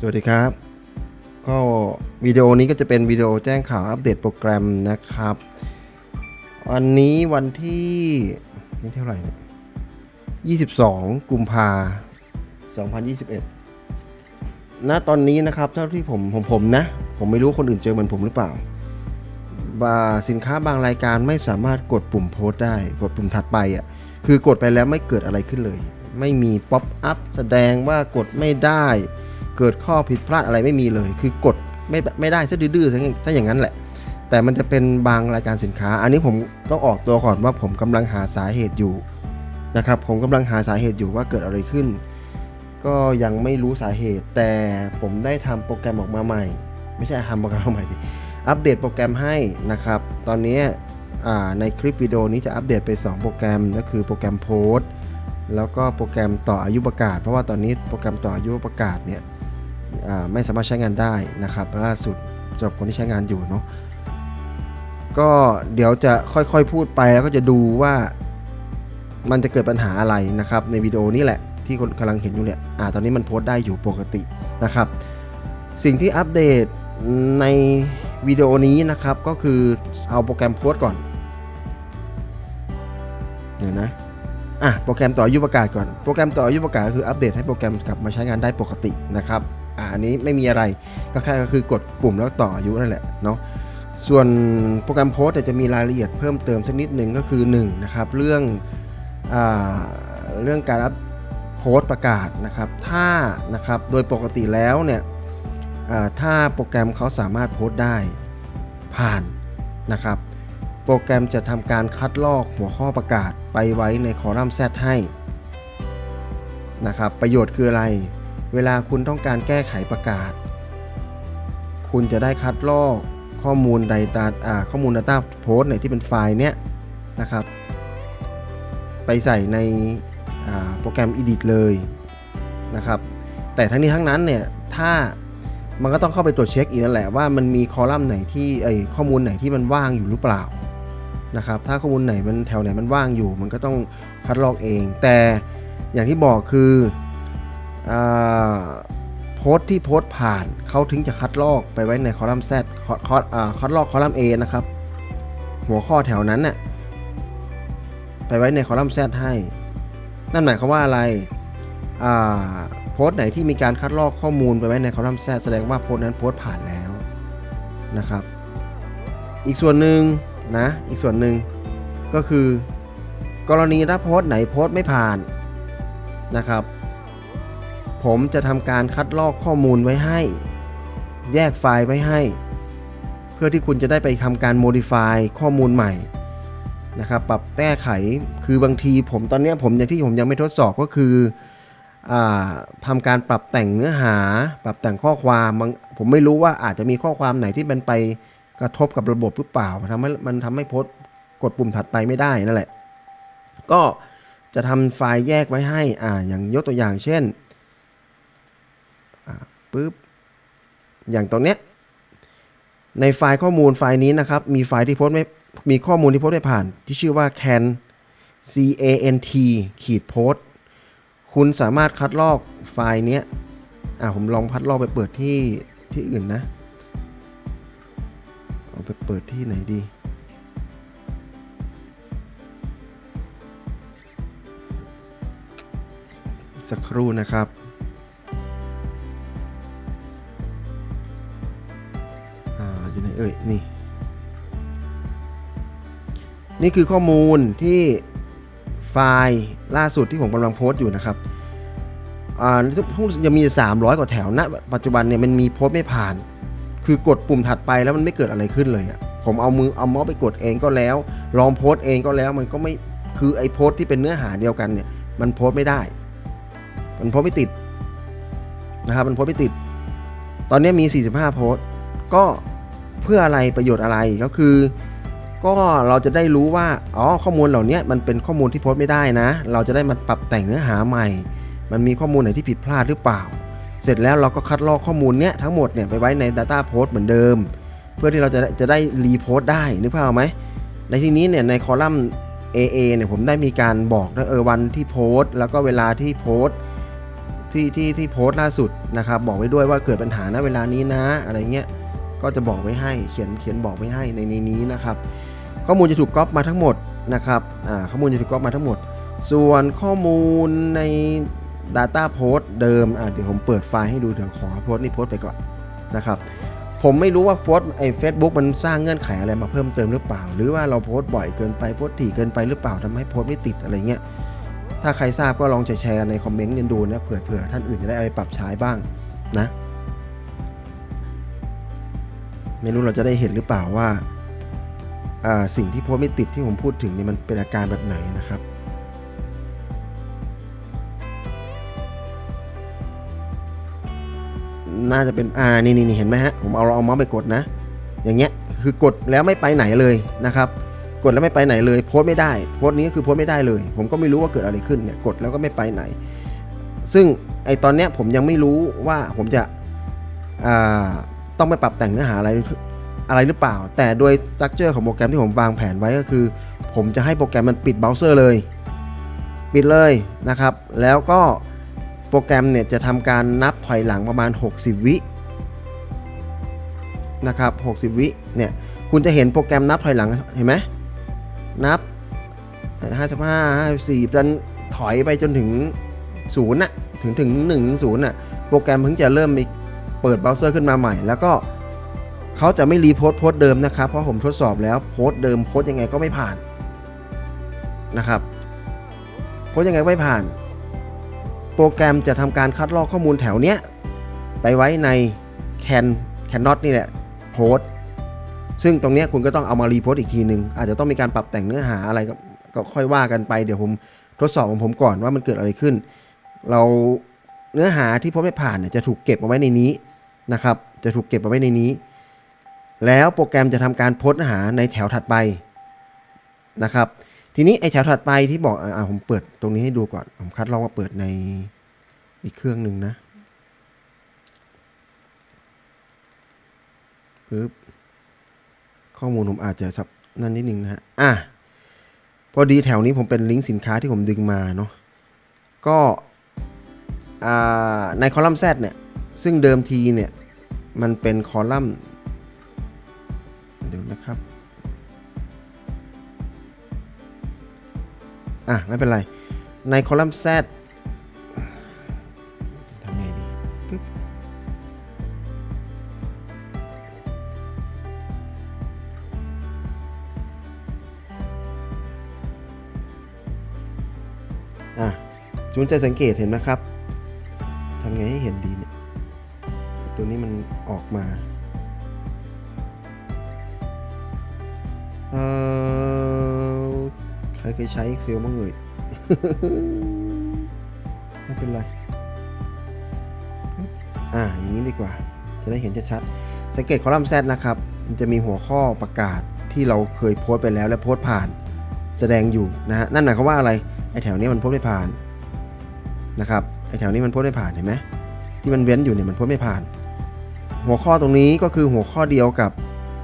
สวัสดีครับ ก็วิดีโอนี้ก็จะเป็นวิดีโอแจ้งข่าวอัปเดตโปรแกรมนะครับวันนี้วันที่นี่เท่าไหร่เนี่ย22 กุมภา2021ณตอนนี้นะครับเท่าที่ผมผมผมนะ ผมไม่รู้คนอื่นเจอเหมือนผมหรือเปล่าบาสินค้าบางรายการไม่สามารถกดปุ่มโพสต์ได้ กดปุ่มถัดไปอะคือกดไปแล้วไม่เกิดอะไรขึ้นเลย ไม่มีป๊อปอัพแสดงว่ากดไม่ได้ เกิดข้อผิดพลาดอะไรไม่มีเลย คือกดไม่ไม่ได้ซะดื้อๆซะซะอย่างนั้นแหละ แต่มันจะเป็นบางรายการสินค้า อันนี้ผมต้องออกตัวก่อนว่าผมกำลังหาสาเหตุอยู่นะครับผมกำลังหาสาเหตุอยู่ว่าเกิดอะไรขึ้น ก็ยังไม่รู้สาเหตุ แต่ผมได้ทำโปรแกรมออกมาใหม่ ไม่ใช่ทำโปรแกรมใหม่สิอัปเดตโปรแกรมให้นะครับ ตอนนี้ในคลิปวิดีโอนี้จะอัปเดตไป 2 โปรแกรมก็คือโปรแกรมโพสต์แล้วก็โปรแกรมต่ออายุประกาศ เพราะว่าตอนนี้โปรแกรมต่ออายุประกาศเนี่ย ไม่สามารถใช้งานได้นะครับล่าสุดสำหรับคนที่ใช้งานอยู่เนาะก็เดี๋ยวจะค่อยๆพูดไปแล้วก็จะดูว่ามันจะเกิดปัญหาอะไรนะครับ ในวิดีโอนี้แหละที่คนกำลังเห็นอยู่เนี่ยอ่าตอนนี้มันโพสต์ได้อยู่ปกตินะครับ สิ่งที่อัปเดตในวิดีโอนี้นะครับก็คือเอาโปรแกรมโพสต์ก่อนเดี๋ยวนะอะโปรแกรมต่ออายุประกาศก่อน โปรแกรมต่ออายุประกาศก็คืออัปเดตให้โปรแกรมกลับมาใช้งานได้ปกตินะครับ อ่าอันนี้ไม่มีอะไรก็แค่ก็คือกดปุ่มแล้วต่ออายุนั่นแหละเนาะส่วนโปรแกรมโพสต์จะมีรายละเอียดเพิ่มเติมสักนิดหนึ่งก็คือ1นะครับเรื่องอเรื่องการอัพโพสต์ประกาศนะครับถ้านะครับโดยปกติแล้วเนี่ยถ้าโปรแกรมเขาสามารถโพสต์ได้ผ่านนะครับโปรแกรมจะทำการคัดลอกหัวข้อประกาศไปไว้ในคอลัมน์ Z ให้นะครับประโยชน์คืออะไร เวลาคุณต้องการแก้ไขประกาศ คุณจะได้คัดลอกข้อมูล Data อ่าข้อมูล Data Post เนี่ยที่เป็นไฟล์เนี้ยนะครับ ไปใส่ในโปรแกรม Edit เลยนะครับ แต่ทั้งนี้ทั้งนั้นเนี่ยถ้ามันก็ต้องเข้าไปตรวจเช็คอีกนั่นแหละว่ามันมีคอลัมน์ไหนที่ไอข้อมูลไหนที่มันว่างอยู่หรือเปล่านะครับ ถ้าข้อมูลไหนมันแถวไหนมันว่างอยู่ มันก็ต้องคัดลอกเอง แต่อย่างที่บอกคือ โพสที่โพสผ่านเขาถึงจะคัดลอกไปไว้ในคอลัมน์ Z คอคออ่าคัดลอกคอลัมน์ A นะครับ หัวข้อแถวนั้นน่ะไปไว้ในคอลัมน์ Z ให้ นั่นหมายความว่าอะไรโพสไหนที่มีการคัดลอกข้อมูลไปไว้ในคอลัมน์แซดแสดงว่าโพสนั้นโพสผ่านแล้วนะครับ อีกส่วนหนึ่งนะอีกส่วนหนึ่งก็คือกรณีถ้าโพสไหนโพสไม่ผ่านนะครับ ผมจะทำการคัดลอกข้อมูลไว้ให้ แยกไฟล์ไว้ให้ เพื่อที่คุณจะได้ไปทำการ modify ข้อมูลใหม่นะครับปรับแก้ไขคือบางทีผมตอนนี้ผมอย่างที่ผมยังไม่ทดสอบก็คืออทำการปรับแต่งเนื้อหา ปรับแต่งข้อความผมไม่รู้ว่าอาจจะมีข้อความไหนที่มันไปกระทบกับระบบหรือเปล่ามันทำให้มันทำให้โพสต์กดปุ่มถัดไปไม่ได้นั่นแหละ ก็จะทำไฟล์แยกไว้ให้อ่าอย่างยกตัวอย่างเช่น ปึ๊บอย่างตรงเนี้ยในไฟล์ข้อมูลไฟล์นี้นะครับ มีไฟล์ที่โพสไม่มีข้อมูลที่โพสไม่ผ่าน ที่ชื่อว่า can c a n t ขีดโพสคุณสามารถคัดลอกไฟล์เนี้ยอ่าผมลองคัดลอกไปเปิดที่ที่อื่นนะ เอาไปเปิดที่ไหนดี สักครู่นะครับ อยู่ยนี่ นี่คือข้อมูลที่ไฟล์ล่าสุดที่ผมกำลังโพสต์อยู่นะครับอ่าทุกยังมี 300 กว่าแถวณปัจจุบันเนี่ยมันมีโพสต์ไม่ผ่าน คือกดปุ่มถัดไปแล้วมันไม่เกิดอะไรขึ้นเลยอะผมเอามือเอาเมาส์ไปกดเองก็แล้ว ลองโพสต์เองก็แล้วมันก็ไม่คือไอ้โพสต์ที่เป็นเนื้อหาเดียวกันเนี่ยมันโพสต์ไม่ได้ มันโพสต์ไม่ติดนะครับมันโพสต์ไม่ติด ตอนนี้มี 45 โพสต์ก็ เพื่ออะไรประโยชน์อะไรก็คือ ก็เราจะได้รู้ว่าอ๋อข้อมูลเหล่านี้มันเป็นข้อมูลที่โพสต์ไม่ได้นะ เราจะได้มาปรับแต่งเนื้อหาใหม่ มันมีข้อมูลไหนที่ผิดพลาดหรือเปล่า เสร็จแล้วเราก็คัดลอกข้อมูลเนี้ยทั้งหมดเนี่ยไปไว้ใน Data Post เหมือนเดิม เพื่อที่เราจะได้จะได้รีโพสต์ได้นึกภาพไหมในที่นี้เนี่ยในคอลัมน์ AA เนี่ยผมได้มีการบอกด้วยเออวันที่โพสต์ แล้วก็เวลาที่โพสต์ทที่ที่ที่โพสต์ล่าสุดนะครับบอกไว้ด้วยว่าเกิดปัญหาณเวลานี้นะอะไรเงี้ย ก็จะบอกไว้ให้เขียนเขียนบอกไว้ให้ในในนี้นะครับ ข้อมูลจะถูกก๊อปมาทั้งหมดนะครับอ่าข้อมูลจะถูกก๊อปมาทั้งหมด ส่วนข้อมูลใน Data Post เดิมอะเดี๋ยวผมเปิดไฟล์ให้ดูเดี๋ยวขอโพสต์นี่โพสต์ไปก่อนนะครับผมไม่รู้ว่าโพสต์ไอ้เฟซบุ๊กมันสร้างเงื่อนไขอะไรมาเพิ่มเติมหรือเปล่า หรือว่าเราโพสต์บ่อยเกินไปโพสต์ถี่เกินไปหรือเปล่าทำให้โพสต์ไม่ติดอะไรเงี้ยถ้าใครทราบก็ลองแชร์ในคอมเมนต์กันดูนะเผื่อเผื่อท่านอื่นจะได้เอาไปปรับใช้บ้างนะ ไม่รู้เราจะได้เห็นหรือเปล่าว่าสิ่งที่โพสไม่ติดที่ผมพูดถึงเนี่ยมันเป็นอาการแบบไหนนะครับ น่าจะเป็นอ่านี่นี่เห็นไหมฮะผมเอาเอาเมาส์ไปกดนะ อย่างเงี้ยคือกดแล้วไม่ไปไหนเลยนะครับ กดแล้วไม่ไปไหนเลย โพสไม่ได้ โพสนี้ก็คือโพสไม่ได้เลย ผมก็ไม่รู้ว่าเกิดอะไรขึ้นเนี่ยกดแล้วก็ไม่ไปไหน ซึ่งไอตอนเนี้ยผมยังไม่รู้ว่าผมจะอ่า ต้องไปปรับแต่งเนื้อหาอะไรอะไรหรือเปล่า แต่โดยสตรัคเจอร์ของโปรแกรมที่ผมวางแผนไว้ก็คือ ผมจะให้โปรแกรมมันปิดเบราว์เซอร์เลย ปิดเลยนะครับ แล้วก็โปรแกรมเนี่ยจะทำการนับถอยหลังประมาณ 60 วินะครับ 60 วิเนี่ย คุณจะเห็นโปรแกรมนับถอยหลังเห็นไหมนับ 55 54จนถอยไปจนถึง0น่ะ ถึงถึง1 0น่ะ โปรแกรมเพิ่งจะเริ่มมี เปิดเบราว์เซอร์ขึ้นมาใหม่ แล้วก็เขาจะไม่รีโพสต์โพสต์เดิมนะครับ เพราะผมทดสอบแล้วโพสต์เดิมโพสต์ยังไงก็ไม่ผ่านนะครับโพสต์ยังไงไม่ผ่าน โปรแกรมจะทำการคัดลอกข้อมูลแถวเนี้ยไปไว้ใน can cannot นี่แหละโพสต์ซึ่งตรงเนี้ยคุณก็ต้องเอามารีโพสต์อีกทีหนึ่งอาจจะต้องมีการปรับแต่งเนื้อหาอะไรก็ค่อยว่ากันไป เดี๋ยวผมทดสอบของผมก่อนว่ามันเกิดอะไรขึ้น เรา เนื้อหาที่พสต์ไม่ผ่านเนี่ยจะถูกเก็บเอาไว้ในนี้นะครับ จะถูกเก็บเอาไว้ในนี้ แล้วโปรแกรมจะทำการพสต์เนื้อหาในแถวถัดไปนะครับ ทีนี้ไอแถวถัดไปที่บอกอ่าผมเปิดตรงนี้ให้ดูก่อน ผมคัดลองมาเปิดในอีกเครื่องหนึ่งนะปึ๊บข้อมูลผมอาจจะสับนั่นนิดนึงนะฮะอะพอดีแถวนี้ผมเป็นลิงก์สินค้าที่ผมดึงมาเนาะก็ ในคอลัมน์ Z เนี่ย ซึ่งเดิมทีเนี่ย มันเป็นคอลัมน์เดี๋ยวนะครับ อะ ไม่เป็นไร ในคอลัมน์ Z ทำไงดีปึ๊บอะจุนจะสังเกตเห็นไหมครับ อกมาเออใครเคยใช้ Excel บ้างเอ่ยไม่เป็นไร อะอย่างนี้ดีกว่า จะได้เห็นชัดๆสังเกตคอลัมน์ Z นะครับ มันจะมีหัวข้อประกาศที่เราเคยโพสต์ไปแล้วและโพสต์ผ่านแสดงอยู่นะฮะ นั่นหมายความว่าอะไร ไอแถวนี้มันโพสต์ไม่ผ่านนะครับ ไอแถวนี้มันโพสต์ไม่ผ่านเห็นไหมที่มันเว้นอยู่เนี่ยมันโพสต์ไม่ผ่าน หัวข้อตรงนี้ก็คือหัวข้อเดียวกับ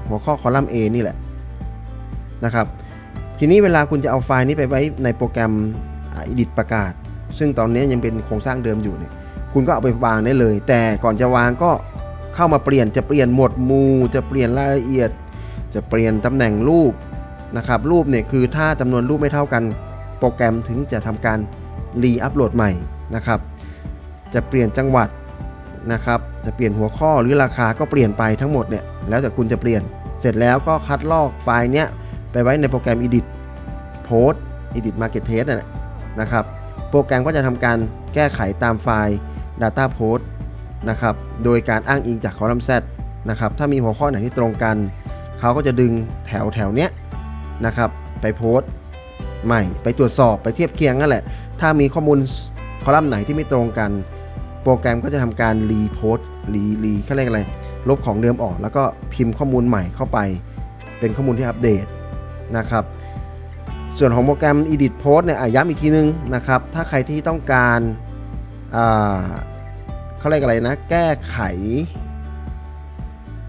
หัวข้อคอลัมน์ A นี่แหละนะครับ ทีนี้เวลาคุณจะเอาไฟล์นี้ไปไว้ในโปรแกรมอ่า edit ประกาศ ซึ่งตอนนี้ยังเป็นโครงสร้างเดิมอยู่เนี่ยคุณก็เอาไปวางได้เลย แต่ก่อนจะวางก็เข้ามาเปลี่ยนจะเปลี่ยนหมวดหมู่จะเปลี่ยนรายละเอียด จะเปลี่ยนตำแหน่งรูปนะครับ รูปเนี่ยคือถ้าจำนวนรูปไม่เท่ากันโปรแกรมถึงจะทำการรีอัปโหลดใหม่นะครับ จะเปลี่ยนจังหวัด นะครับจะเปลี่ยนหัวข้อหรือราคาก็เปลี่ยนไปทั้งหมดเนี่ยแล้วแต่คุณจะเปลี่ยน เสร็จแล้วก็คัดลอกไฟล์เนี้ยไปไว้ในโปรแกรม edit post edit market test นั่นแหละนะครับโปรแกรมก็จะทำการแก้ไขตามไฟล์ data post นะครับโดยการอ้างอิงจากคอลัมน์ Z นะครับถ้ามีหัวข้อไหนที่ตรงกัน เขาก็จะดึงแถวแถวเนี้ยนะครับไปโพสต์ใหม่ไปตรวจสอบไปเทียบเคียงนั่นแหละ ถ้ามีข้อมูลคอลัมน์ไหนที่ไม่ตรงกัน โปรแกรมก็จะทำการรีโพสต์รีรีเขาเรียกอะไร ลบของเดิมออก แล้วก็พิมพ์ข้อมูลใหม่เข้าไป เป็นข้อมูลที่อัปเดตนะครับ ส่วนของโปรแกรม Edit Post เนี่ยอะย้ำอีกทีนึงนะครับ ถ้าใครที่ต้องการเขาเรียกอะไรนะ แก้ไข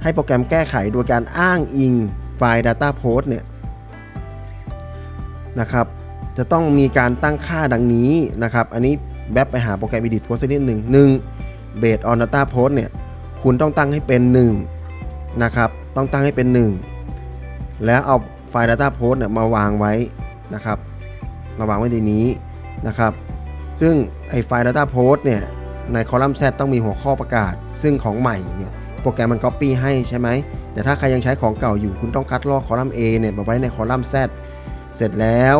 ให้โปรแกรมแก้ไขโดยการอ้างอิงไฟล์ Data Post เนี่ยนะครับ จะต้องมีการตั้งค่าดังนี้นะครับ อันนี้ แบบไปหาโปรแกรม Edit Post สักนิดหนึ่งหนึ่ง Based on Data Post เนี่ยคุณต้องตั้งให้เป็น 1 นะครับ ต้องตั้งให้เป็น 1 แล้วเอาไฟล์ Data Post เนี่ยมาวางไว้นะครับ มาวางไว้ในนี้นะครับ ซึ่งไอไฟล์ Data Post เนี่ยในคอลัมน์ Z ต้องมีหัวข้อประกาศ ซึ่งของใหม่เนี่ยโปรแกรมมัน Copy ให้ใช่ไหม แต่ถ้าใครยังใช้ของเก่าอยู่คุณต้องคัดลอกคอลัมน์ A เนี่ยมาไว้ในคอลัมน์ Z เสร็จแล้ว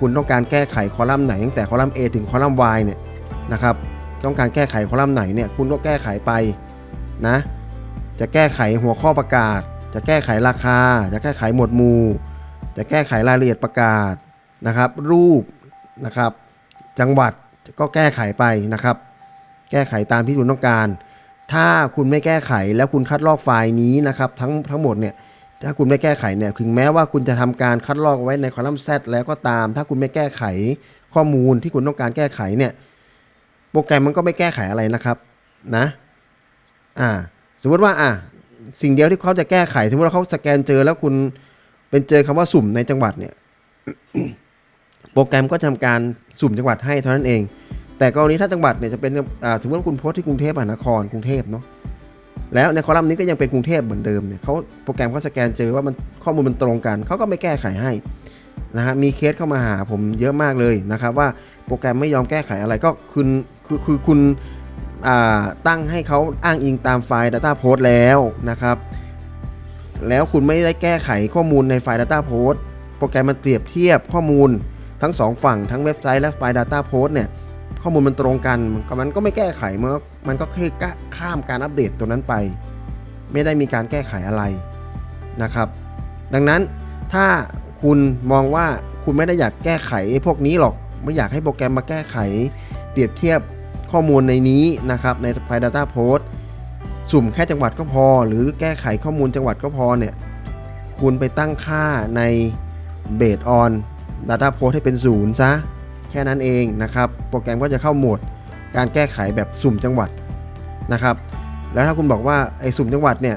คุณต้องการแก้ไขคอลัมน์ไหนตั้งแต่คอลัมน์ A ถึงคอลัมน์ Y เนี่ยนะครับ ต้องการแก้ไขคอลัมน์ไหนเนี่ยคุณก็แก้ไขไปนะ จะแก้ไขหัวข้อประกาศ จะแก้ไขราคา จะแก้ไขหมวดหมู่ จะแก้ไขรายละเอียดประกาศนะครับ รูปนะครับ จังหวัดก็แก้ไขไปนะครับ แก้ไขตามที่คุณต้องการ ถ้าคุณไม่แก้ไขแล้วคุณคัดลอกไฟล์นี้นะครับ ทั้งทั้งหมดเนี่ย ถ้าคุณไม่แก้ไขเนี่ยถึงแม้ว่าคุณจะทำการคัดลอกไว้ในคอลัมน์ Z แล้วก็ตาม ถ้าคุณไม่แก้ไขข้อมูลที่คุณต้องการแก้ไขเนี่ยโปรแกรมมันก็ไม่แก้ไขอะไรนะครับนะอ่าสมมติว่าอะสิ่งเดียวที่เขาจะแก้ไข สมมติว่าเขาสแกนเจอแล้วคุณเป็นเจอคำว่าสุ่มในจังหวัดเนี่ยโปรแกรมก็ทำการสุ่มจังหวัดให้เท่านั้นเอง แต่กรณีถ้าจังหวัดเนี่ยจะเป็นสมมติว่าคุณโพสที่กรุงเทพมหานครกรุงเทพเนาะ แล้วในคอลัมน์นี้ก็ยังเป็นกรุงเทพเหมือนเดิมเนี่ยเขาโปรแกรมเขาสแกนเจอว่ามันข้อมูลมันตรงกัน เขาก็ไม่แก้ไขให้นะฮะมีเคสเข้ามาหาผมเยอะมากเลยนะครับว่าโปรแกรมไม่ยอมแก้ไขอะไรก็คุณคือคือคุณตั้งให้เขาอ้างอิงตามไฟล์ Data Post แล้วนะครับ แล้วคุณไม่ได้แก้ไขข้อมูลในไฟล์ Data Post โปรแกรมมันเปรียบเทียบข้อมูลทั้งสองฝั่งทั้งเว็บไซต์และไฟล์ Data Post เนี่ย ข้อมูลมันตรงกันมันก็ไม่แก้ไขมันก็มันก็แค่ข้ามการอัปเดตตัวนั้นไป ไม่ได้มีการแก้ไขอะไรนะครับ ดังนั้นถ้าคุณมองว่าคุณไม่ได้อยากแก้ไขพวกนี้หรอก ไม่อยากให้โปรแกรมมาแก้ไข เปรียบเทียบข้อมูลในนี้นะครับในไฟล์ Data Post สุ่มแค่จังหวัดก็พอ หรือแก้ไขข้อมูลจังหวัดก็พอเนี่ยคุณไปตั้งค่าใน Based on Data Post ให้เป็นศูนย์ซะ แค่นั้นเองนะครับ โปรแกรมก็จะเข้าโหมดการแก้ไขแบบสุ่มจังหวัดนะครับ แล้วถ้าคุณบอกว่าไอ้สุ่มจังหวัดเนี่ย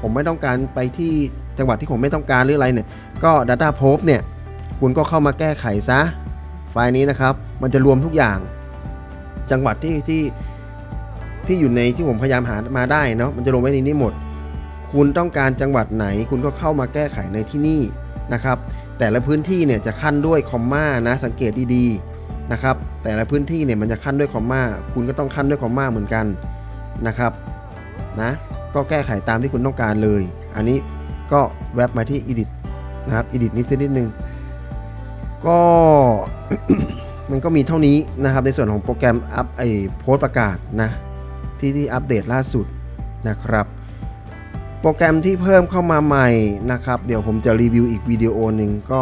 ผมไม่ต้องการไปที่จังหวัดที่ผมไม่ต้องการหรืออะไรเนี่ย ก็ Data p o s เนี่ย คุณก็เข้ามาแก้ไขซะ ไฟล์นี้นะครับ มันจะรวมทุกอย่าง จังหวัดที่ที่ที่อยู่ในที่ผมพยายามหามาได้เนาะ มันจะรวมไว้ในนี้หมด คุณต้องการจังหวัดไหน คุณก็เข้ามาแก้ไขในที่นี่นะครับ แต่ละพื้นที่เนี่ยจะขั้นด้วยคอมมานะ สังเกตดีๆ นะครับ แต่ละพื้นที่เนี่ยมันจะขั้นด้วยคอมมาคุณก็ต้องขั้นด้วยคอมมาเหมือนกันนะครับนะก็แก้ไขตามที่คุณต้องการเลย อันนี้ก็แวบมาที่ edit นะครับ edit นิดสักนิดนึงก็มันก็มีเท่านี้นะครับในส่วนของโปรแกรมอัพไอโพสประกาศนะที่ที่อัปเดตล่าสุดนะครับ โปรแกรมที่เพิ่มเข้ามาใหม่นะครับ เดี๋ยวผมจะรีวิวอีกวิดีโอหนึ่งก็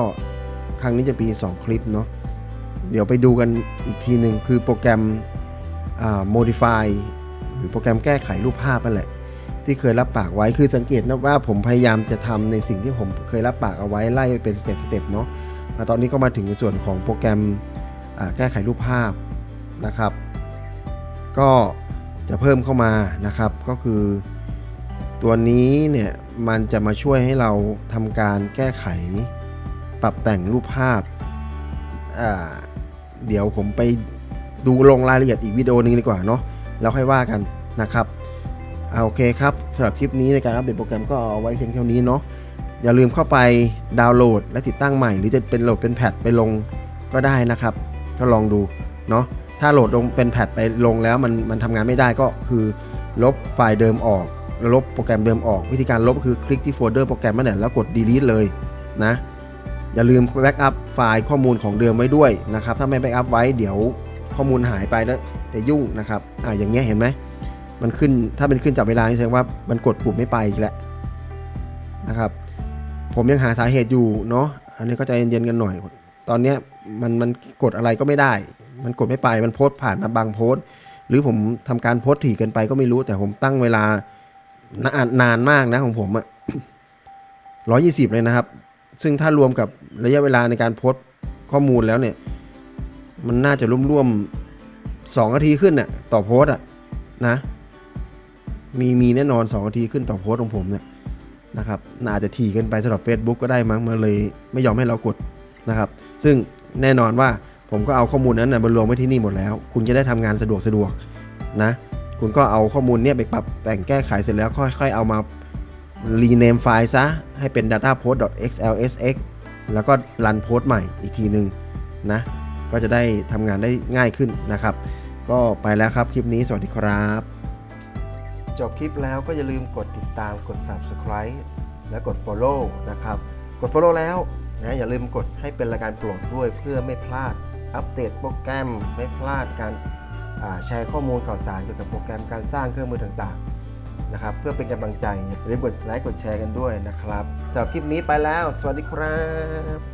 ครั้งนี้จะมี 2 คลิปเนาะ เดี๋ยวไปดูกันอีกทีหนึ่งคือโปรแกรม modify หรือโปรแกรมแก้ไขรูปภาพนั่นแหละ ที่เคยรับปากไว้คือสังเกตนะว่าผมพยายามจะทำในสิ่งที่ผมเคยรับปากเอาไว้ไล่ไปเป็นสเต็ปสเต็ปเนาะมาตอนนี้ก็มาถึงในส่วนของโปรแกรมแก้ไขรูปภาพนะครับ ก็จะเพิ่มเข้ามานะครับก็คือตัวนี้เนี่ยมันจะมาช่วยให้เราทำการแก้ไขปรับแต่งรูปภาพอ่า เดี๋ยวผมไปดูลงรายละเอียดอีกวิดีโอนึงดีกว่าเนาะแล้วค่อยว่ากันนะครับเอาโอเคครับสำหรับคลิปนี้ในการอัปเดตโปรแกรมก็เอาไว้เพียงเท่านี้เนาะอย่าลืมเข้าไปดาวน์โหลดและติดตั้งใหม่ หรือจะเป็นโหลดเป็นแพทไปลงก็ได้นะครับ ก็ลองดูเนาะถ้าโหลดลงเป็นแพทไปลงแล้วมันมันทำงานไม่ได้ก็คือลบไฟล์เดิมออกลบโปรแกรมเดิมออก วิธีการลบก็คือคลิกที่โฟลเดอร์โปรแกรมนั่นแหละแล้วกด delete เลยนะ อย่าลืมแบ็กอัพไฟล์ข้อมูลของเดิมไว้ด้วยนะครับ ถ้าไม่แบ็กอัพไว้เดี๋ยวข้อมูลหายไปแล้วจะยุ่งนะครับ อ่าอย่างเงี้ยเห็นไหม มันขึ้นถ้าเป็นขึ้นจับเวลาแสดงว่ามันกดปุ่มไม่ไปอีกแล้วนะครับ ผมยังหาสาเหตุอยู่เนาะ อันนี้ก็ใจเย็นๆกันหน่อย ตอนเนี้ยมันมันกดอะไรก็ไม่ได้ มันกดไม่ไป มันโพสต์ผ่านมาบางโพสต์ หรือผมทำการโพสต์ถี่เกินไปก็ไม่รู้ แต่ผมตั้งเวลานานนานมากนะของผมอะร้อยยี่สิบเลยนะครับ ซึ่งถ้ารวมกับระยะเวลาในการโพสต์ข้อมูลแล้วเนี่ย มันน่าจะร่วมๆสองนาทีขึ้นน่ะต่อโพสต์อะนะมีมีแน่นอน2นาทีขึ้นต่อโพสของผมเนี่ยนะครับน่าจะถี่กินไปสำหรับ Facebook ก็ได้มั้งมาเลยไม่ยอมให้เรากดนะครับ ซึ่งแน่นอนว่าผมก็เอาข้อมูลนั้นนะมารวมไว้ที่นี่หมดแล้ว คุณจะได้ทำงานสะดวกสะดวกนะ คุณก็เอาข้อมูลเนี่ยไปปรับแต่งแก้ไขเสร็จแล้วค่อยๆเอามา rename ไฟล์ซะ ให้เป็น data post xlsx แล้วก็รันโพสต์ใหม่อีกทีหนึ่งนะ ก็จะได้ทำงานได้ง่ายขึ้นนะครับ ก็ไปแล้วครับคลิปนี้สวัสดีครับ จบคลิปแล้วก็อย่าลืมกดติดตามกด subscribe และกด follow นะครับ กด follow แล้วนะอย่าลืมกดให้เป็นรายการโปรดด้วยเพื่อไม่พลาดอัปเดตโปรแกรมไม่พลาดการแชร์ข้อมูลข่าวสารเกี่ยวกับโปรแกรมการสร้างเครื่องมือต่างๆ นะครับเพื่อเป็นกำลังใจอย่าลืมกดไลค์กดแชร์กันด้วยนะครับสำหรับคลิปนี้ไปแล้ว สวัสดีครับ